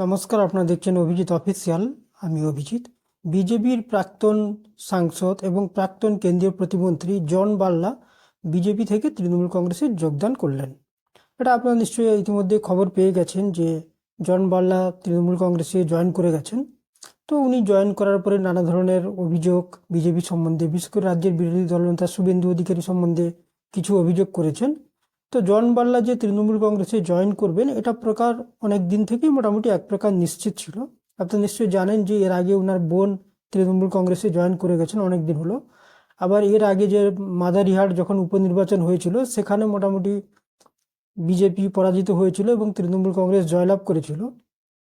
নমস্কার, আপনারা দেখছেন অভিজিৎ অফিসিয়াল। আমি অভিজিৎ। বিজেপির প্রাক্তন সাংসদ এবং প্রাক্তন কেন্দ্রীয় প্রতিমন্ত্রী জন বাল্লা বিজেপি থেকে তৃণমূল কংগ্রেসে যোগদান করলেন। এটা আপনারা নিশ্চয়ই ইতিমধ্যে খবর পেয়ে গেছেন যে জন বাল্লা তৃণমূল কংগ্রেসে জয়েন করে গেছেন। তো উনি জয়েন করার পরে নানা ধরনের অভিযোগ বিজেপি সম্বন্ধে, বিশেষ করে রাজ্যের বিরোধী দলনেতা শুভেন্দু অধিকারী সম্বন্ধে কিছু অভিযোগ করেছেন। তো জন বাল্লা যে তৃণমূল কংগ্রেসে জয়েন করবেন, এটা প্রকার অনেক দিন থেকেই মোটামুটি এক প্রকার নিশ্চিত ছিল। আপনি নিশ্চয়ই জানেন যে এর আগে ওনার বোন তৃণমূল কংগ্রেসে জয়েন করে গেছেন অনেক দিন হলো। আবার এর আগে যে মাদারিহাট যখন উপনির্বাচন হয়েছিল, সেখানে মোটামুটি বিজেপি পরাজিত হয়েছিল এবং তৃণমূল কংগ্রেস জয়লাভ করেছিল।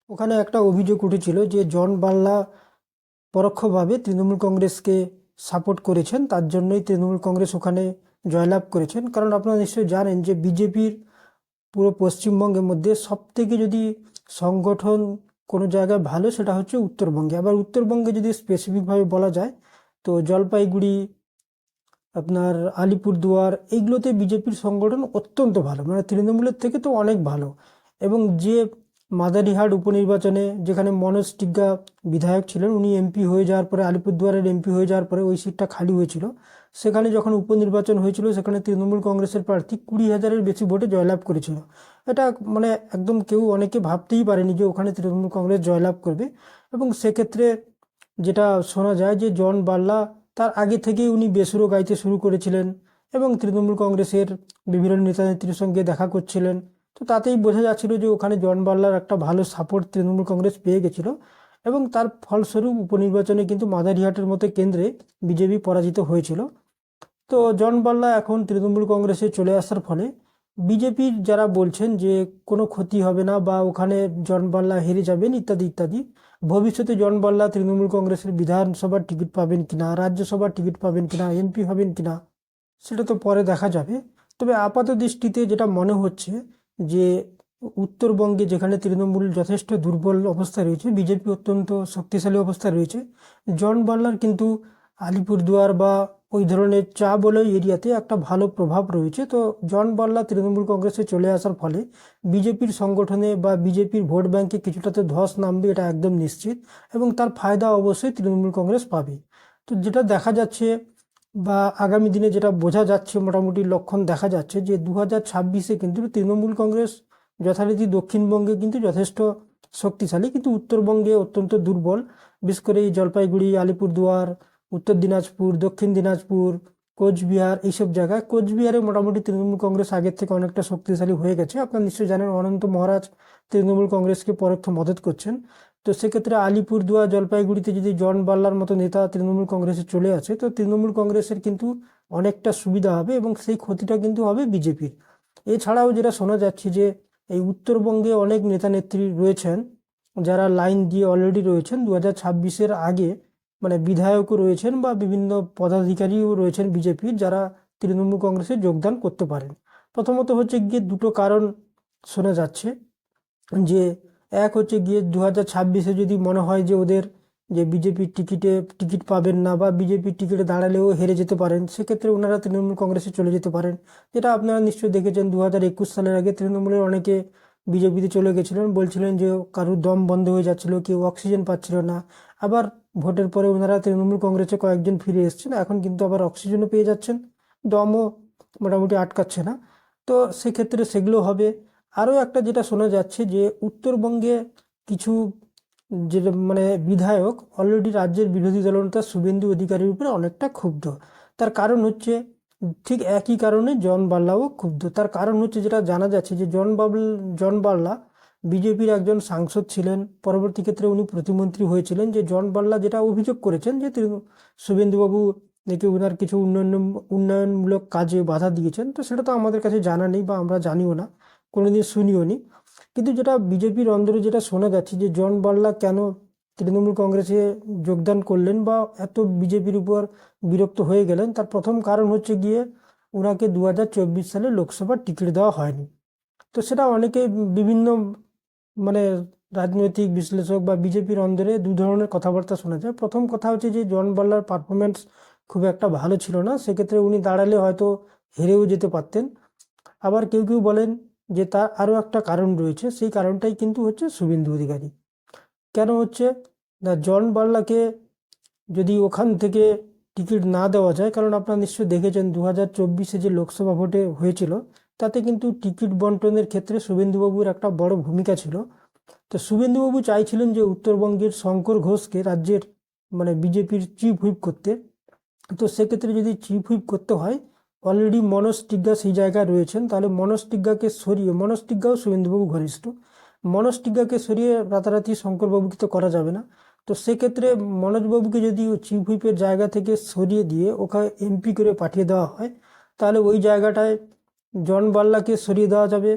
ওখানে একটা অভিযোগ উঠেছিল যে জন বাল্লা পরোক্ষভাবে তৃণমূল কংগ্রেসকে সাপোর্ট করেছেন, তার জন্যই তৃণমূল কংগ্রেস ওখানে জয়লাভ করেছেন। কারণ আপনারা নিশ্চয়ই জানেন যে বিজেপির পুরো পশ্চিমবঙ্গের মধ্যে সবথেকে যদি সংগঠন কোনো জায়গায় ভালো, সেটা হচ্ছে উত্তরবঙ্গে। আবার উত্তরবঙ্গে যদি স্পেসিফিকভাবে বলা যায়, তো জলপাইগুড়ি, আপনার আলিপুরদুয়ার এইগুলোতে বিজেপির সংগঠন অত্যন্ত ভালো। মানে তৃণমূলের থেকে তো অনেক ভালো। এবং যে মাদারিহাট উপনির্বাচনে যেখানে মনোজ টিগ্গা বিধায়ক ছিলেন, উনি এমপি হয়ে যাওয়ার পরে, আলিপুরদুয়ারের এমপি হয়ে যাওয়ার পরে ওই সিটটা খালি হয়েছিল। সেখানে যখন উপনির্বাচন হয়েছিল, সেখানে তৃণমূল কংগ্রেসের প্রার্থী কুড়ি হাজারের বেশি ভোটে জয়লাভ করেছিল। এটা মানে একদম কেউ অনেকে ভাবতেই পারেনি যে ওখানে তৃণমূল কংগ্রেস জয়লাভ করবে। এবং সেক্ষেত্রে যেটা শোনা যায় যে জন বাল্লা, তার আগে থেকেই উনি বেসুরো গাইতে শুরু করেছিলেন এবং তৃণমূল কংগ্রেসের বিভিন্ন নেতা নেত্রীর সঙ্গে দেখা করছিলেন। তো তাতেই বোঝা যাচ্ছিল যে ওখানে জন বাল্লার একটা ভালো সাপোর্ট তৃণমূল কংগ্রেস পেয়ে গেছিল এবং তার ফলস্বরূপ উপনির্বাচনে কিন্তু মাদারিহাটের মতো কেন্দ্রে বিজেপি পরাজিত হয়েছিল। তো জন বাল্লা এখন তৃণমূল কংগ্রেসে চলে আসার ফলে বিজেপির যারা বলছেন যে কোনো ক্ষতি হবে না বা ওখানে জন বাল্লা হেরে যাবেন ইত্যাদি ইত্যাদি, ভবিষ্যতে জন বাল্লা তৃণমূল কংগ্রেসের বিধানসভার টিকিট পাবেন কিনা, রাজ্যসভার টিকিট পাবেন কিনা, এমপি হবেন কিনা, সেটা তো পরে দেখা যাবে। তবে আপাত দৃষ্টিতে যেটা মনে হচ্ছে যে উত্তরবঙ্গে যেখানে তৃণমূল যথেষ্ট দুর্বল অবস্থায় রয়েছে, বিজেপি অত্যন্ত শক্তিশালী অবস্থায় রয়েছে, জন বাল্লার কিন্তু আলিপুরদুয়ার বা ওই ধরনের চা বলই এরিয়াতে একটা ভালো প্রভাব রয়েছে। তো জন বাল্লা তৃণমূল কংগ্রেসে চলে আসার ফলে বিজেপির সংগঠনে বা বিজেপির ভোট ব্যাংকে কিছুটা তো ধস নামবে এটা একদম নিশ্চিত এবং তার ফায়দা অবশ্যই তৃণমূল কংগ্রেস পাবে। তো যেটা দেখা যাচ্ছে বা আগামী দিনে যেটা বোঝা যাচ্ছে, মোটামুটি লক্ষণ দেখা যাচ্ছে যে দু হাজার ছাব্বিশে কিন্তু তৃণমূল কংগ্রেস যথারীতি দক্ষিণবঙ্গে কিন্তু যথেষ্ট শক্তিশালী, কিন্তু উত্তরবঙ্গে অত্যন্ত দুর্বল। বিশেষ করে এই জলপাইগুড়ি, আলিপুরদুয়ার, উত্তর দিনাজপুর, দক্ষিণ দিনাজপুর, কোচবিহার এইসব জায়গায় কোচবিহারে মোটামুটি তৃণমূল কংগ্রেস আগের থেকে অনেকটা শক্তিশালী হয়ে গেছে। আপনারা নিশ্চয়ই জানেন অনন্ত মহারাজ তৃণমূল কংগ্রেসকে পরোক্ষ মদত করছেন। তো সেক্ষেত্রে আলিপুরদুয়ার জলপাইগুড়িতে যদি জন বাল্লার মতো নেতা তৃণমূল কংগ্রেসে চলে আসে, তো তৃণমূল কংগ্রেসের কিন্তু অনেকটা সুবিধা হবে এবং সেই ক্ষতিটা কিন্তু হবে বিজেপির। এছাড়াও যেটা শোনা যাচ্ছে যে এই উত্তরবঙ্গে অনেক নেতা নেত্রী রয়েছেন, যারা লাইন দিয়ে অলরেডি রয়েছেন। দু হাজার ছাব্বিশের আগে মানে বিধায়কও রয়েছেন বা বিভিন্ন পদাধিকারীও রয়েছেন বিজেপির, যারা তৃণমূল কংগ্রেসে যোগদান করতে পারেন। প্রথমত হচ্ছে গিয়ে দুটো কারণ শোনা যাচ্ছে যে এক হচ্ছে গিয়ে দু হাজার ছাব্বিশে যদি মনে হয় যে ওদের যে বিজেপির টিকিটে টিকিট পাবেন না বা বিজেপির টিকিটে দাঁড়ালেও হেরে যেতে পারেন, সেক্ষেত্রে ওনারা তৃণমূল কংগ্রেসে চলে যেতে পারেন। যেটা আপনারা নিশ্চয়ই দেখেছেন দু হাজার একুশ সালের আগে তৃণমূলের অনেকে বিজেপিতে চলে গেছিলেন, বলছিলেন যে কারুর দম বন্ধ হয়ে যাচ্ছিল, কেউ অক্সিজেন পাচ্ছিল না। আবার ভোটের পরে ওনারা তৃণমূল কংগ্রেসে কয়েকজন ফিরে এসছেন, এখন কিন্তু আবার অক্সিজেনও পেয়ে যাচ্ছেন, দমও মোটামুটি আটকাচ্ছে না। তো সেক্ষেত্রে সেগুলো হবে। আরও একটা যেটা শোনা যাচ্ছে যে উত্তরবঙ্গে কিছু যে মানে বিধায়ক অলরেডি রাজ্যের বিরোধী দলনেতা শুভেন্দু অধিকারীর উপরে অনেকটা ক্ষুব্ধ। তার কারণ হচ্ছে ঠিক একই কারণে জন বাল্লাও ক্ষুব্ধ। তার কারণ হচ্ছে যেটা জানা যাচ্ছে যে জন বাবল, জন বাল্লা বিজেপির একজন সাংসদ ছিলেন। পরবর্তী ক্ষেত্রে উনি প্রতিমন্ত্রী হয়েছিলেন যে জন বাল্লা যেটা অভিযোগ করেছেন যে তিনি শুভেন্দুবাবু নাকি ওনার কিছু উন্নয়ন, উন্নয়নমূলক কাজে বাধা দিয়েছেন। তো সেটা তো আমাদের কাছে জানা নেই বা আমরা জানিও না। কোনোদিন শুনিও নি কিন্তু যেটা বিজেপির অন্দরে যেটা শোনা যাচ্ছে যে জন বাল্লা কেন তৃণমূল কংগ্রেসে যোগদান করলেন বা এত বিজেপির উপর বিরক্ত হয়ে গেলেন, তার প্রথম কারণ হচ্ছে গিয়ে ওনাকে দু হাজার চব্বিশ সালে লোকসভার টিকিট দেওয়া হয়নি। তো সেটা অনেকে বিভিন্ন মানে রাজনৈতিক বিশ্লেষক বা বিজেপির অন্দরে দু ধরনের কথাবার্তা শোনা যায়। প্রথম কথা হচ্ছে যে জন বাল্লার পারফরমেন্স খুব একটা ভালো ছিল না, সেক্ষেত্রে উনি দাঁড়ালে হয়তো হেরেও যেতে পারতেন। আবার কেউ কেউ বলেন যে তার আরও একটা কারণ রয়েছে, সেই কারণটাই কিন্তু হচ্ছে শুভেন্দু অধিকারী। কেন হচ্ছে? না, জন বার্লাকে যদি ওখান থেকে টিকিট না দেওয়া যায়, কারণ আপনারা নিশ্চয়ই দেখেছেন দু হাজার চব্বিশে যে লোকসভা ভোটে হয়েছিল, তাতে কিন্তু টিকিট বন্টনের ক্ষেত্রে শুভেন্দুবাবুর একটা বড় ভূমিকা ছিল। তো শুভেন্দুবাবু চাইছিলেন যে উত্তরবঙ্গের শঙ্কর ঘোষকে রাজ্যের মানে বিজেপির চিফ হুইপ করতে। তো সেক্ষেত্রে যদি চিফ হুইপ করতে হয় অলরেডি মনোজ টিগ্গা সেই জায়গায় রয়েছেন, তাহলে মনোজ টিগ্গাকে সরিয়ে মনোজ টিগ্গাও শুভেন্দুবাবু ঘনিষ্ঠ মনোজ টিগ্গাকে সরিয়ে রাতারাতি শঙ্করবাবুকে তো করা যাবে না। তো সেক্ষেত্রে মনোজবাবুকে যদি চিফ হুইপের জায়গা থেকে সরিয়ে দিয়ে ওখানে এমপি করে পাঠিয়ে দেওয়া হয়, তাহলে ওই জায়গাটায় জন বাল্লাকে সরিয়ে দেওয়া যাবে।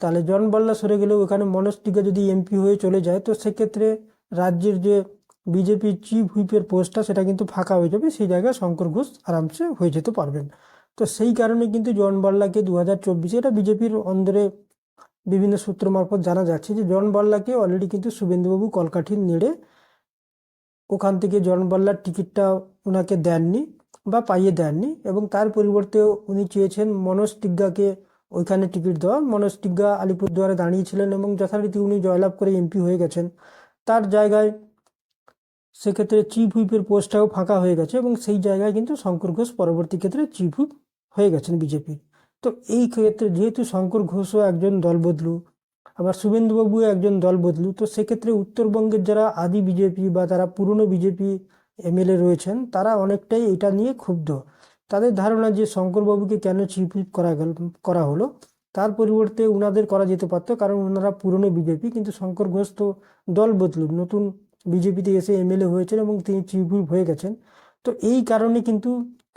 তাহলে জন বাল্লা সরে গেলেও ওখানে মনোজ টিগ্গা যদি এমপি হয়ে চলে যায়, তো সেক্ষেত্রে রাজ্যের যে বিজেপির চিফ হুইপের পোস্টটা, সেটা কিন্তু ফাঁকা হয়ে যাবে, সেই জায়গায় শঙ্কর ঘোষ আরামসে হয়ে যেতে পারবেন। তো সেই কারণে কিন্তু জন বাল্লাকে দু হাজার চব্বিশে এটা বিজেপির অন্দরে বিভিন্ন সূত্র মারফত জানা যাচ্ছে যে জন বাল্লাকে অলরেডি কিন্তু শুভেন্দুবাবু কলকাঠি নেড়ে ওখান থেকে জন বাল্লার টিকিটটা ওনাকে দেননি বা পাইয়ে দেননি এবং তার পরিবর্তে উনি চেয়েছেন মনোজ টিগ্গাকে ওইখানে টিকিট দেওয়া মনোজ টিগ্গা আলিপুরদুয়ারে দাঁড়িয়েছিলেন এবং যথারীতি উনি জয়লাভ করে এমপি হয়ে গেছেন। তার জায়গায় সেক্ষেত্রে চিফ হুইপের পোস্টটাও ফাঁকা হয়ে গেছে এবং সেই জায়গায় কিন্তু শঙ্কর ঘোষ পরবর্তী ক্ষেত্রে চিফ হুইপ হয়ে গেছেন বিজেপির তো এই ক্ষেত্রে যেহেতু শঙ্কর ঘোষও একজন দলবদলু আবার শুভেন্দুবাবু একজন দলবদলু তো সেক্ষেত্রে উত্তরবঙ্গের যারা আদি বিজেপি বা যারা পুরনো বিজেপি এমএলএ রয়েছেন, তারা অনেকটাই এটা নিয়ে ক্ষুব্ধ। তাদের ধারণা যে শঙ্করবাবুকে কেন হুইপ করা গেল, করা হলো, তার পরিবর্তে উনাদের করা যেতে পারতো, কারণ ওনারা পুরনো বিজেপি, কিন্তু শঙ্কর ঘোষ তো দল বদলু, নতুন বিজেপিতে এসে এমএলএ হয়েছেন এবং তিনি হুইপ হয়ে গেছেন। তো এই কারণে কিন্তু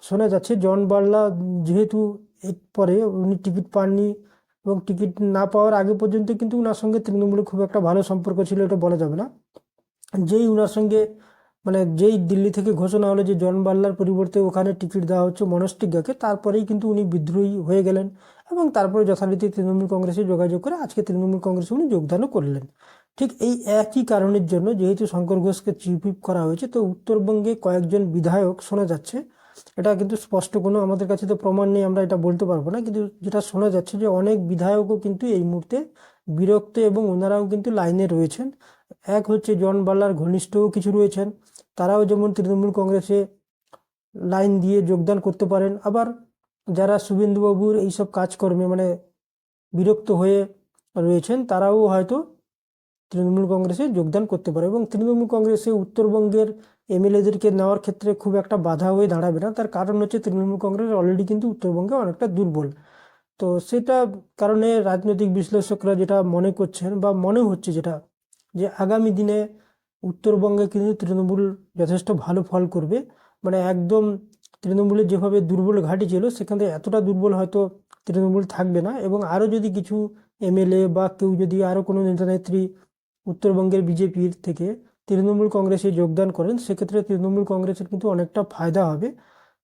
শোনা যাচ্ছে, জন বার্লা যেহেতু পরে উনি টিকিট পাননি এবং টিকিট না পাওয়ার আগে পর্যন্ত কিন্তু ওনার সঙ্গে তৃণমূলের খুব একটা ভালো সম্পর্ক ছিল, এটা বলা যাবে না। যেই ওনার সঙ্গে মানে যেই দিল্লি থেকে ঘোষণা হলো যে জন বাল্লার পরিবর্তে ওখানে টিকিট দেওয়া হচ্ছে মনোজ টিগ্গাকে তারপরেই কিন্তু উনি বিদ্রোহী হয়ে গেলেন এবং তারপরে যথারীতি তৃণমূল কংগ্রেসে যোগাযোগ করে আজকে তৃণমূল কংগ্রেসে উনি যোগদানও করলেন। ঠিক এই একই কারণের জন্য যেহেতু শঙ্কর ঘোষকে চিফ করা হয়েছে, তো উত্তরবঙ্গে কয়েকজন বিধায়ক শোনা যাচ্ছে এটা কিন্তু স্পষ্ট কোনো আমাদের কাছে তো প্রমাণ নেই, আমরা এটা বলতে পারব না। কিন্তু যেটা শোনা যাচ্ছে যে অনেক বিধায়কও কিন্তু এই মুহূর্তে বিরক্ত এবং ওনারাও কিন্তু লাইনে রয়েছেন। এক হচ্ছে জন বাল্লার ঘনিষ্ঠও কিছু রয়েছেন, তারাও যেমন তৃণমূল কংগ্রেসে লাইন দিয়ে যোগদান করতে পারেন। আবার যারা শুভেন্দুবাবুর এইসব কাজকর্মে মানে বিরক্ত হয়ে রয়েছেন, তারাও হয়তো তৃণমূল কংগ্রেসে যোগদান করতে পারে। এবং তৃণমূল কংগ্রেসে উত্তরবঙ্গের এমএলএদেরকে নেওয়ার ক্ষেত্রে খুব একটা বাধা হয়ে দাঁড়াবে না। তার কারণ হচ্ছে তৃণমূল কংগ্রেস অলরেডি কিন্তু উত্তরবঙ্গে অনেকটা দুর্বল। তো সেটা কারণে রাজনৈতিক বিশ্লেষকরা যেটা মনে করছেন বা মনে হচ্ছে যেটা, যে আগামী দিনে উত্তরবঙ্গে কিন্তু তৃণমূল যথেষ্ট ভালো ফল করবে। মানে একদম তৃণমূলের যেভাবে দুর্বল ঘাঁটি ছিল, সেখানে এতটা দুর্বল হয়তো তৃণমূল থাকবে না। এবং আরও যদি কিছু এমএলএ বা কেউ যদি আরও কোনো নেতা নেত্রী উত্তরবঙ্গের বিজেপির থেকে তৃণমূল কংগ্রেসে যোগদান করেন, সেক্ষেত্রে তৃণমূল কংগ্রেসের কিন্তু অনেকটা ফায়দা হবে।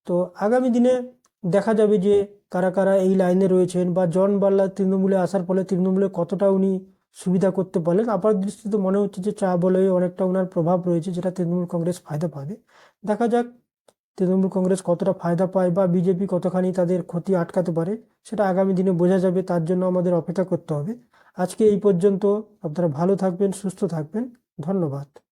তো আগামী দিনে দেখা যাবে যে কারা কারা এই লাইনে রয়েছেন বা জন বাল্লা তৃণমূলে আসার ফলে তৃণমূলে কতটা উনি সুবিধা করতে পারলেন আপাত দৃষ্টিতে মনে হচ্ছে যে চা বলে অনেকটা ওনার প্রভাব রয়েছে যেটা তৃণমূল কংগ্রেস ফায়দা পাবে। দেখা যাক তৃণমূল কংগ্রেস কতটা ফায়দা পায় বা বিজেপি কতখানি তাদের ক্ষতি আটকাতে পারে, সেটা আগামী দিনে বোঝা যাবে, তার জন্য আমাদের অপেক্ষা করতে হবে। আজকে এই পর্যন্ত, আপনারা ভালো থাকবেন, সুস্থ থাকবেন, ধন্যবাদ।